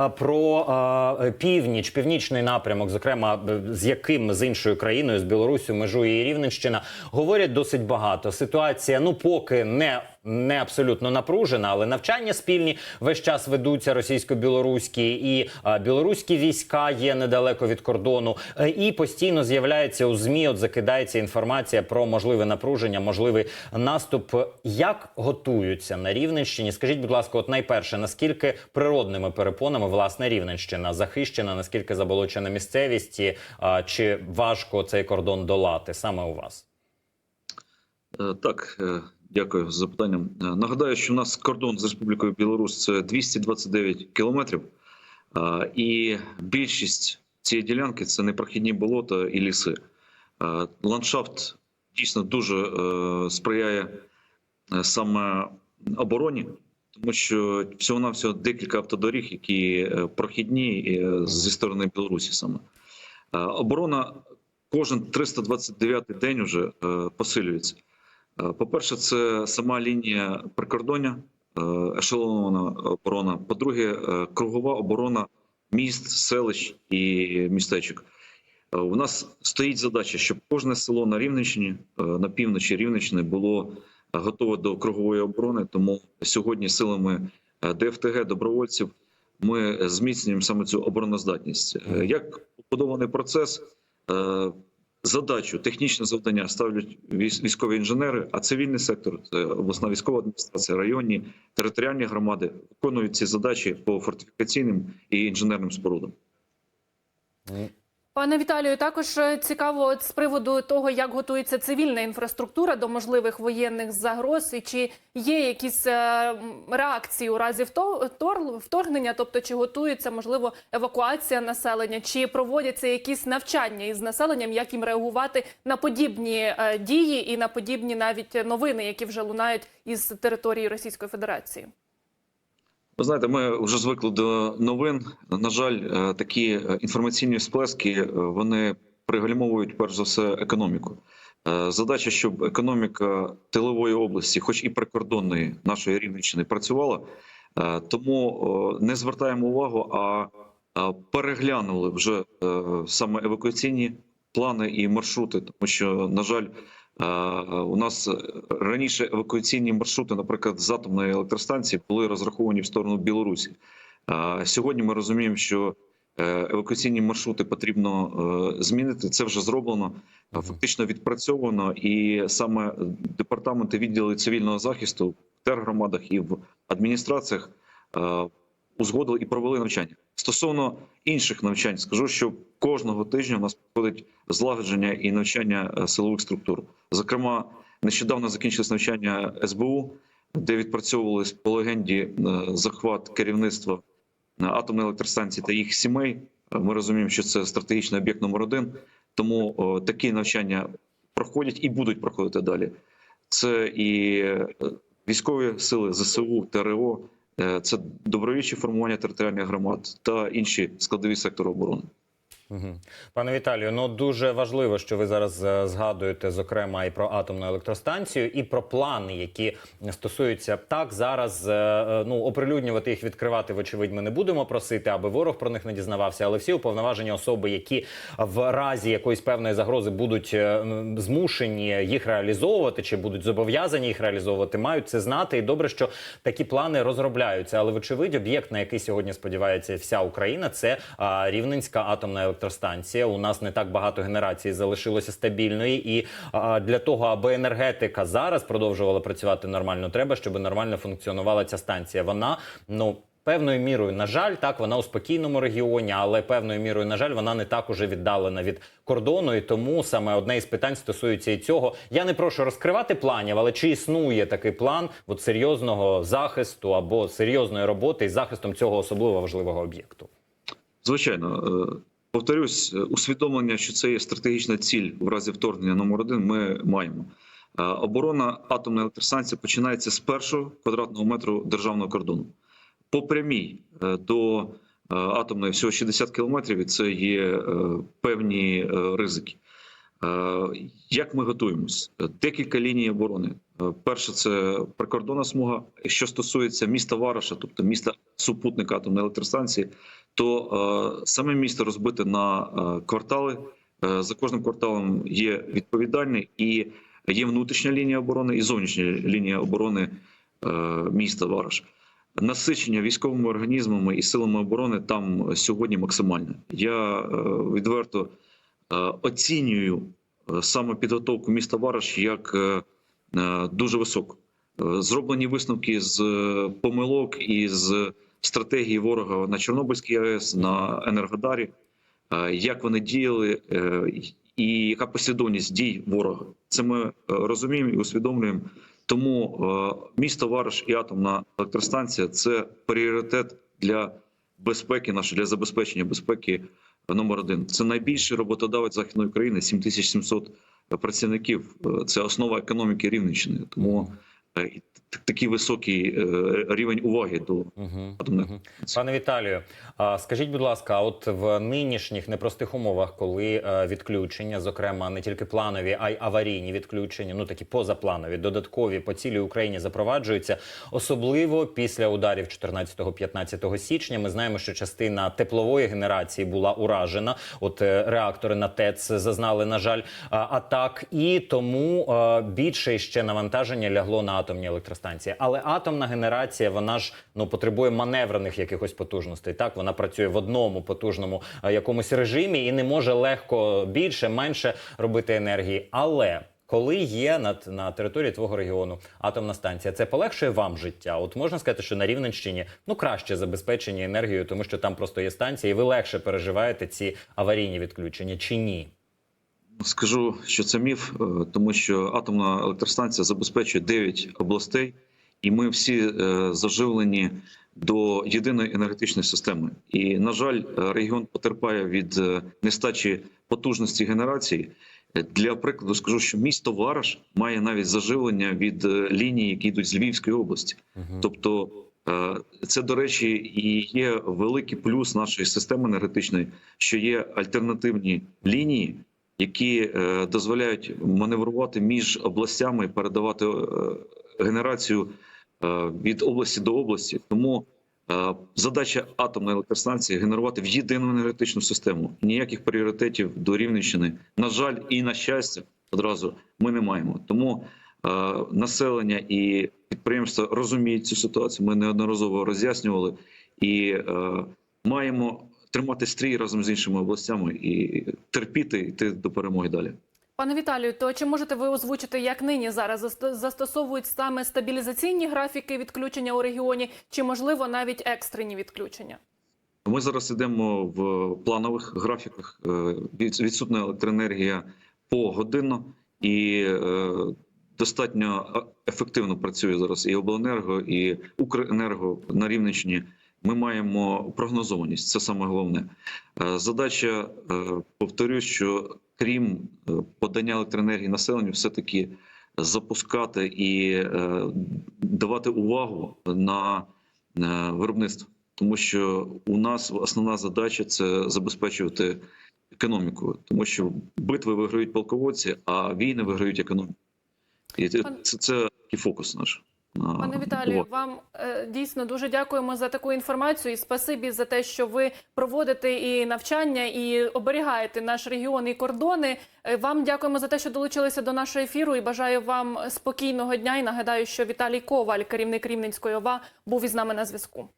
А Про е, північ, північний напрямок, зокрема з яким з іншою країною, з Білорусі, межує і Рівненщина, говорять досить багато. Ситуація, ну поки не, не абсолютно напружена, але навчання спільні весь час ведуться російсько-білоруські, і е, білоруські війська є недалеко від кордону. Е, і постійно з'являється у змі. От закидається інформація про можливе напруження, можливий наступ. Як готуються на Рівненщині? Скажіть, будь ласка, от найперше, наскільки природними перепонами власне Рівненщина захищена, наскільки заболочена місцевість, і, а, чи важко цей кордон долати саме у вас? Е, Так, е, дякую за запитанням. Е, Нагадаю, що у нас кордон з Республікою Білорусь це 229 кілометрів, е, і більшість цієї ділянки це непрохідні болота і ліси. Е, Ландшафт дійсно дуже сприяє саме обороні, тому що всього-навсього декілька автодоріг, які прохідні зі сторони Білорусі саме. Оборона кожен 329 день вже е, посилюється. Е, По-перше, це сама лінія прикордоння, е, ешелонована оборона. По-друге, е, кругова оборона міст, селищ і містечок. У нас стоїть задача, щоб кожне село на Рівненщині, на півночі Рівненщини було готове до кругової оборони. Тому сьогодні силами ДФТГ добровольців ми зміцнюємо саме цю обороноздатність. Як побудований процес, задачу, технічне завдання ставлять військові інженери, а цивільний сектор, обласна військова адміністрація, районні територіальні громади виконують ці задачі по фортифікаційним і інженерним спорудам. Пане Віталію, також е, цікаво з приводу того, як готується цивільна інфраструктура до можливих воєнних загроз, і чи є якісь е, реакції у разі вто- втор- вторгнення, тобто чи готується можливо евакуація населення, чи проводяться якісь навчання із населенням, як їм реагувати на подібні е, дії і на подібні навіть новини, які вже лунають із території Російської Федерації. Ви знаєте, ми вже звикли до новин. На жаль, е, такі е, інформаційні сплески е, вони пригальмовують перш за все економіку. Задача, щоб економіка тилової області, хоч і прикордонної нашої Рівненщини, працювала. Тому не звертаємо увагу, а переглянули вже саме евакуаційні плани і маршрути, тому що, на жаль, у нас раніше евакуаційні маршрути, наприклад, з атомної електростанції, були розраховані в сторону Білорусі. Е, Сьогодні ми розуміємо, що е, евакуаційні маршрути потрібно е, змінити. Це вже зроблено, е, фактично відпрацьовано, і саме департаменти відділи цивільного захисту в тергромадах і в адміністраціях е, узгодили і провели навчання. Стосовно інших навчань, скажу, що кожного тижня у нас проходить злагодження і навчання е, силових структур. Зокрема, нещодавно закінчилось навчання СБУ, де відпрацьовували по легенді е, захват керівництва е, атомної електростанції та їх сімей. Ми розуміємо, що це стратегічний об'єкт номер один. Тому такі навчання проходять і будуть проходити далі. Це і військові сили ЗСУ, ТРО, це добровільчі формування територіальних громад та інші складові сектору оборони. Пане Віталію, ну дуже важливо, що ви зараз е, згадуєте, зокрема, і про атомну електростанцію, і про плани, які стосуються так зараз. е, е, Ну оприлюднювати їх, відкривати, вочевидь, ми не будемо просити, аби ворог про них не дізнавався. Але всі уповноважені особи, які в разі якоїсь певної загрози будуть змушені їх реалізовувати, чи будуть зобов'язані їх реалізовувати, мають це знати. І добре, що такі плани розробляються. Але вочевидь, об'єкт, на який сьогодні сподівається вся Україна, це Рівненська атомна електростанція. У нас не так багато генерацій залишилося стабільної, і а, для того, аби енергетика зараз продовжувала працювати нормально, треба, щоб нормально функціонувала ця станція. Вона ну. Певною мірою, на жаль, так вона у спокійному регіоні, але певною мірою, на жаль, вона не так уже віддалена від кордону. І тому саме одне із питань стосується і цього. Я не прошу розкривати планів, але чи існує такий план от серйозного захисту або серйозної роботи із захистом цього особливо важливого об'єкту? Звичайно, е, повторюсь, усвідомлення, що це є стратегічна ціль в разі вторгнення номер один. Ми маємо. Оборона атомної електростанції починається з першого квадратного метру державного кордону. По прямій е, до е, атомної всього 60 кілометрів, і це є е, певні ризики. Е, Як ми готуємось? Декілька ліній оборони. Е, Перше, це прикордонна смуга. Що стосується міста Вараша, тобто міста супутника атомної електростанції, то е, саме місто розбите на квартали. За кожним кварталом є відповідальний і є внутрішня лінія оборони і зовнішня лінія оборони міста Вараш. Насичення військовими організмами і силами оборони там сьогодні максимальне. Я відверто оцінюю е, саме підготовку міста Вараш як е, е, дуже високу. Е, Зроблені висновки з е, помилок і з стратегії ворога на Чорнобильській АЕС, на Енергодарі, е, як вони діяли е, і яка послідовність дій ворога. Це ми е, розуміємо і усвідомлюємо. Тому е, місто Вараш і атомна електростанція це пріоритет для безпеки нашої, для забезпечення безпеки номер один. Це найбільший роботодавець західної України, 7700 працівників. Е, Це основа економіки Рівненщини. Тому е, такий високий е, рівень уваги до Угу. Пане Віталію, скажіть, будь ласка, от в нинішніх непростих умовах, коли е, відключення, зокрема не тільки планові, а й аварійні відключення, ну такі позапланові, додаткові по цілій Україні запроваджуються, особливо після ударів 14-15 січня. Ми знаємо, що частина теплової генерації була уражена. От е, реактори на ТЕЦ зазнали, на жаль, атак, і тому е, більше ще навантаження лягло на атомні електростанції. Але атомна генерація, вона ж ну потребує маневрених якихось потужностей. Так вона працює в одному потужному е, якомусь режимі і не може легко більше, менше робити енергії. Але коли є на, на території твого регіону атомна станція, це полегшує вам життя. От можна сказати, що на Рівненщині ну краще забезпечені енергією, тому що там просто є станція, і ви легше переживаєте ці аварійні відключення чи ні? Скажу, що це міф, е, тому що атомна електростанція забезпечує 9 областей, і ми всі е, заживлені до єдиної енергетичної системи. І, на жаль, е, регіон потерпає від нестачі потужності генерації. Для прикладу скажу, що місто Вараш має навіть заживлення від ліній, які йдуть з Львівської області. Тобто, це, до речі, і є великий плюс нашої системи енергетичної, що є альтернативні лінії, які е, дозволяють маневрувати між областями, передавати е, генерацію е, від області до області. Тому задача атомної електростанції генерувати в єдину енергетичну систему. Ніяких пріоритетів до Рівненщини, на жаль, і на щастя, одразу ми не маємо. Тому населення і підприємства розуміють цю ситуацію. Ми неодноразово роз'яснювали і маємо тримати стрій разом з іншими областями і терпіти йти до перемоги далі. Пане Віталію, то чи можете ви озвучити, як нині зараз заст- застосовують саме стабілізаційні графіки відключення у регіоні, чи можливо навіть екстрені відключення? Ми зараз йдемо в планових графіках. Е, Відсутна електроенергія погодинно і е, достатньо е, ефективно працює зараз і обленерго, і Укренерго на Рівненщині. Ми маємо прогнозованість. Це саме головне. Е, Задача, е, повторюсь, що крім е, подання електроенергії населенню, все таки запускати і давати увагу на виробництво тому що у нас основна задача це забезпечувати економіку, тому що битви виграють полководці, а війни виграють економіку. І це, це, це такий фокус наш. Пане Віталію, вам е, дійсно дуже дякуємо за таку інформацію і спасибі за те, що ви проводите і навчання, і оберігаєте наш регіон і кордони. Е, Вам дякуємо за те, що долучилися до нашого ефіру. І бажаю вам спокійного дня. І нагадаю, що Віталій Коваль, керівник Рівненської ОВА, був із нами на зв'язку.